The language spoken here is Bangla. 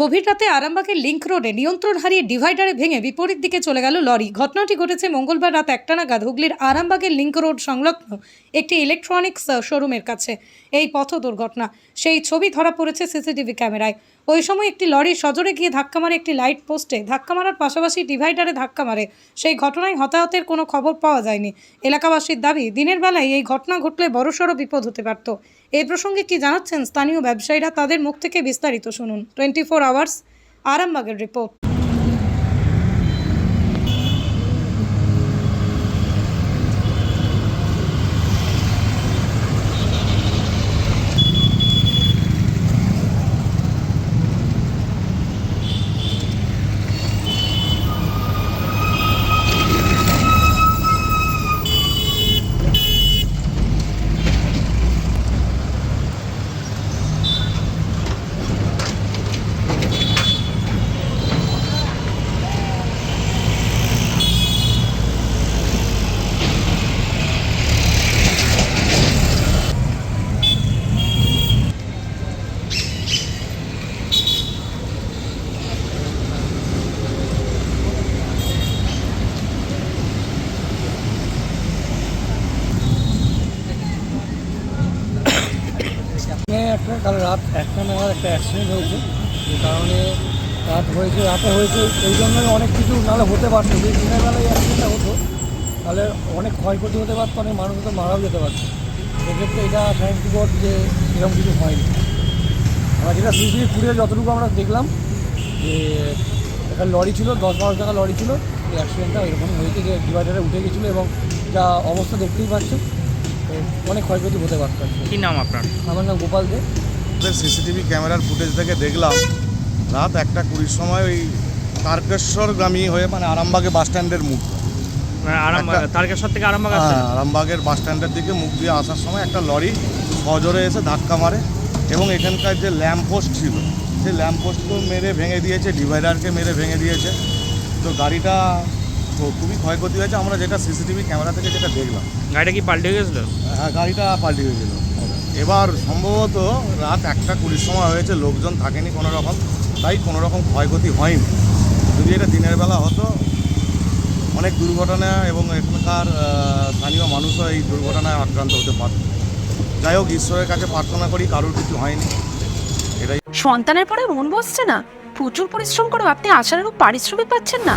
গভীর রাতে আরামবাগের লিঙ্ক রোডে নিয়ন্ত্রণ হারিয়ে ডিভাইডারে ভেঙে বিপরীত দিকে চলে গেল লরি। ঘটনাটি ঘটেছে মঙ্গলবার রাত একটা নাগাদ হুগলির আরামবাগের লিঙ্ক রোড সংলগ্ন একটি ইলেকট্রনিক্স শোরুমের কাছে। এই পথ দুর্ঘটনা। সেই ছবি ধরা পড়েছে সিসিটিভি ক্যামেরায়। ওই সময় একটি লরি সজোরে গিয়ে ধাক্কা মারে একটি লাইট পোস্টে। ধাক্কা মারার পাশাপাশি ডিভাইডারে ধাক্কা মারে। সেই ঘটনায় হতাহতের কোনো খবর পাওয়া যায়নি। এলাকাবাসীর দাবি, দিনের বেলায় এই ঘটনা ঘটলে বড়সড় বিপদ হতে পারত। এই প্রসঙ্গে কি জানাচ্ছেন স্থানীয় ব্যবসায়ীরা তাদের মুখ থেকে বিস্তারিত শুনুন। টোয়েন্টি ফোর আওয়ার্স, আরামবাগের রিপোর্ট। এখানে একটা কাল রাত একটা নাগাদ একটা অ্যাক্সিডেন্ট হয়েছে। যে কারণে রাত হয়েছে, রাতে হয়েছে, এই জন্যই অনেক কিছু নাহলে হতে পারতো। যদি দিনের বেলায় অ্যাক্সিডেন্টটা হতো, তাহলে অনেক ক্ষয়ক্ষতি হতে পারতো, অনেক মানুষ তো মারাও যেতে পারতো। সেক্ষেত্রে এটা থ্যাংক গড যে এরকম কিছু হয়নি। আমরা যেটা সিসিটিভি ফুটেজ যতটুকু আমরা দেখলাম, যে একটা লরি ছিল, দশ বারো টাকা লরি ছিল, এই অ্যাক্সিডেন্টটা এরকম হয়েছে যে ডিভাইডারে উঠে গেছিল এবং যা অবস্থা দেখতেই পাচ্ছেন। তো অনেক ক্ষয়ক্ষতি হতে পারতো কি। নাম আপনার? আমার নাম গোপাল দে। সিসিটিভি ক্যামেরার ফুটেজ থেকে দেখলাম রাত একটা কুড়ির সময় ওই তারকেশ্বর গ্রামী হয়ে মানে আরামবাগে বাস স্ট্যান্ডের মুখ। মানে আরাম তারকেশ্বর থেকে আরামবাগ হ্যাঁ, আরামবাগের বাস স্ট্যান্ডের দিকে মুখ দিয়ে আসার সময় একটা লরি সজোরে এসে ধাক্কা মারে এবং এখানকার যে ল্যাম্প পোস্ট ছিল সেই ল্যাম্প পোস্টকেও মেরে ভেঙে দিয়েছে ডিভাইডারকে মেরে ভেঙে দিয়েছে। তো গাড়িটা খুবই ক্ষয়ক্ষতি হয়েছে। আমরা যেটা সিসিটিভি ক্যামেরা থেকে যেটা দেখলাম। গাড়িটা কি পাল্টে গেছিল? হ্যাঁ গাড়িটা পাল্টে গেছিল। এবার সম্ভবত রাত একটা কুড়ির সময় হয়েছে লোকজন থাকেনি কোনো রকম তাই কোনো রকম ক্ষয়ক্ষতি হয়নি। যদি এটা দিনের বেলা হতো অনেক দুর্ঘটনা এবং এখানকার স্থানীয় মানুষও এই দুর্ঘটনায় আক্রান্ত হতে পারত। যাই হোক ঈশ্বরের কাছে প্রার্থনা করি কারোর কিছু হয়নি। এটাই। সন্তানের পরে মন বসছে না। প্রচুর পরিশ্রম করেও আপনি আশানুরূপ পারিশ্রমিক পাচ্ছেন না।